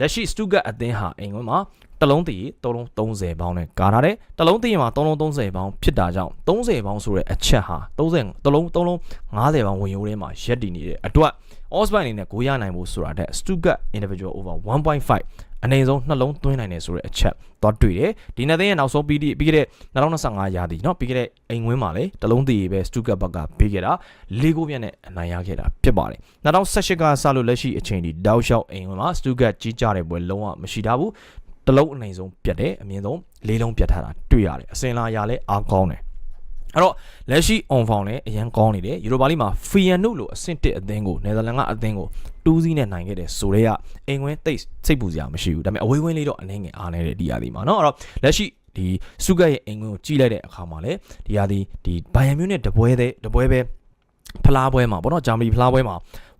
လက်ရှိ Stuttgart အသင်းဟာအိမ်ဝင်မှာတစ်လုံးတည်3လုံး30ပေါင်းနဲ့ကာထားတယ်တစ်လုံးတည်မှာ3လုံး30ပေါင်းဖြစ်တာကြောင့်30ပေါင်းဆိုတဲ့အချက်ဟာ30တစ်လုံး3လုံး50ပေါင်းဝင်ရိုးထဲမှာရက်တည်နေတဲ့အတွက် Osborne အနေနဲ့ကိုရနိုင်ဖို့ဆိုတာတဲ့ Stuttgart individual over 1.5 အနေဆုံးနှလုံးသွင်းနိုင်တယ်ဆိုတဲ့အချက်သွားတွေ့တယ်ဒီနှစ်သိန်းရဲ့နောက်ဆုံးပြီးပြီးခဲ့တဲ့2025ရာသီเนาะပြီးခဲ့တဲ့အိမ်ဝင်းမှာလေတလုံးတည်ပဲ Stuttgart ဘက်ကပေးခဲ့တာလေးကိုပြည့်နဲ့အနိုင်ရခဲ့တာဖြစ်ပါတယ်2018ကစလို့လက်ရှိအချိန်ဒီတောက်လျှောက်အိမ်ဝင်းမှာ Stuttgart ကြီးကြတဲ့ပွဲလုံးဝမရှိတာဘူးတလုံးအနိုင်ဆုံးပြတ်တယ်အမြင့်ဆုံးလေးလုံးပြတ်ထားတာတွေ့ရတယ်အစင်လာရလဲအားကောင်းတယ် အဲ့တော့လက်ရှိ on form လည်းအရန်ကောင်းနေတယ်ယူရိုပါလိမှာ Feyenoord လို့အဆင့်1အသင်းကိုနယ်သာလန်ကအသင်းကိုတူးစီးနဲ့နိုင်ခဲ့တယ်ဆိုတော့အိမ်ဝင်တိတ်စိတ်ပူစရာမရှိဘူးဒါပေမဲ့အဝေးဝင်းလေးတော့အနည်းငယ်အားနေတဲ့ဒီရာသီမှာเนาะအဲ့တော့လက်ရှိဒီစုကတ်ရဲ့အိမ်ဝင်ကိုကြီးလိုက်တဲ့အခါမှာလေဒီရာသီဒီဘိုင်ယန်မြူးနဲ့တပွဲတဲ့တပွဲပဲဖလားပွဲမှာပေါ့နော်ဂျာမနီဖလားပွဲမှာ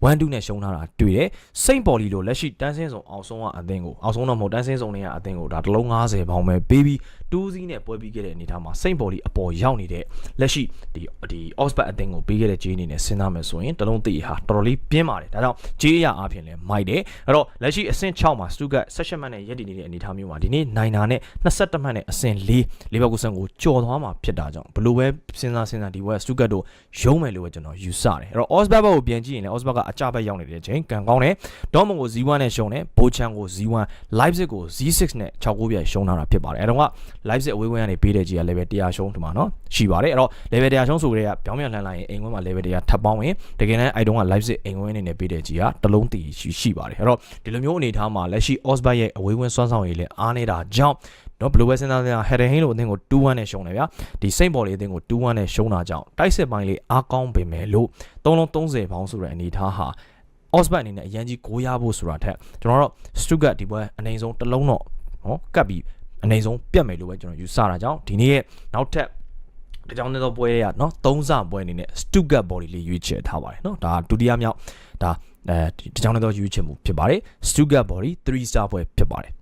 1-2နဲ့ရှုံးထားတာတွေ့တယ်စိန့်ပေါ်လီလိုလက်ရှိတန်းစင်းဆောင်အောင်ဆုံးကအသင်းကိုအောင်ဆုံးတော့မဟုတ်တန်းစင်းဆောင်တွေကအသင်းကိုဒါတလုံး90ပေါင်းပဲပေးပြီးတူးစီးနဲ့ပွဲပြီးခဲ့တဲ့အနေအထားမှာစိန့်ပေါ်လီအပေါ်ရောက်နေတဲ့လက်ရှိဒီဒီ Oxford အသင်းကိုပေးခဲ့တဲ့ဂျေးအနေနဲ့စဉ်းစားမယ်ဆိုရင်တလုံးတည်ဟာတော်တော်လေးပြင်းပါတယ်ဒါကြောင့်ဂျေးရအားဖြင့်လည်းမိုက်တယ်အဲ့တော့လက်ရှိအဆင့်6မှာစတူဂတ်16မှတ်နဲ့ရည်တည်နေတဲ့အနေအထားမျိုးမှာဒီနေ့နိုင်တာနဲ့22မှတ်နဲ့အဆင့်4လီဗာပူးဆန်ကိုကြော်သွားမှာဖြစ်တာကြောင့်ဘယ်လိုပဲစဉ်းစားစဉ်းစားဒီဘက်စတူဂတ်တို့ရုံးမယ်လို့ပဲကျွန်တော်ယူဆတယ်အဲ့တော့ Oxford ဘက်ကိုပြန်ကြည့်ရင်လည်း Oxford ကအကြဘက်ရောက်နေတဲ့အချိန်ကန်ကောင်းတယ်ဒေါမွန်ကို Z1 နဲ့ရှုံးတယ်ဘိုချန်ကို Z1 Leipzig ကို Z6 နဲ့6ကိုပြန်ရှုံးထားတာဖြစ်ပါတယ်အဲ့တော့က Leipzig အဝေးဝင်းကနေပေးတဲ့ကြီးက level 100ရှုံးဒီမှာနော်ရှိပါတယ်အဲ့တော့ level 100ရှုံးဆိုကြတဲ့ကပြောင်းပြန်လှန်လိုက်ရင်အိမ်ဝင်းမှာ level 100ထပ်ပေါင်းရင်တကယ်တမ်းအဲ့တုန်းက Leipzig အိမ်ဝင်းအနေနဲ့ပေးတဲ့ကြီးကတလုံးတီရှိရှိပါတယ်အဲ့တော့ဒီလိုမျိုးအနေထားမှာလက်ရှိ Osberg ရဲ့အဝေးဝင်းစွမ်းဆောင်ရည်လည်းအားနေတာကြောင့် နော်ဘလိုပဲစဉ်းစားစဉ်းစားဟယ်ဒဟင်းလိုအသင်းကို2-1နဲ့ရှုံးတယ်ဗျာဒီစိန့်ဘော်လေးအသင်းကို2-1နဲ့ရှုံးတာကြောင့်တိုက်စစ်ပိုင်းလေးအားကောင်းပေမဲ့လို့3လုံး30ပေါင်းဆိုတဲ့အနေထားဟာ Osberg အနေနဲ့အရန်ကြီးကိုရဖို့ဆိုတာထက်ကျွန်တော်တို့ Stuttgart ဒီပွဲအနေဆုံးတစ်လုံးတော့နော်ကတ်ပြီးအနေဆုံးပြတ်မယ်လို့ပဲကျွန်တော်ယူဆတာကြောင့်ဒီနေ့ရဲ့နောက်ထပ်ဒီကြောင့်တဲ့ပွဲတွေကနော်သုံးစပွဲအနေနဲ့ Stuttgart body လေးရွေးချယ်ထားပါတယ်နော်ဒါဒုတိယမြောက်ဒါအဲဒီကြောင့်တဲ့ရွေးချယ်မှုဖြစ်ပါတယ် Stuttgart body 3 star ပွဲဖြစ်ပါတယ်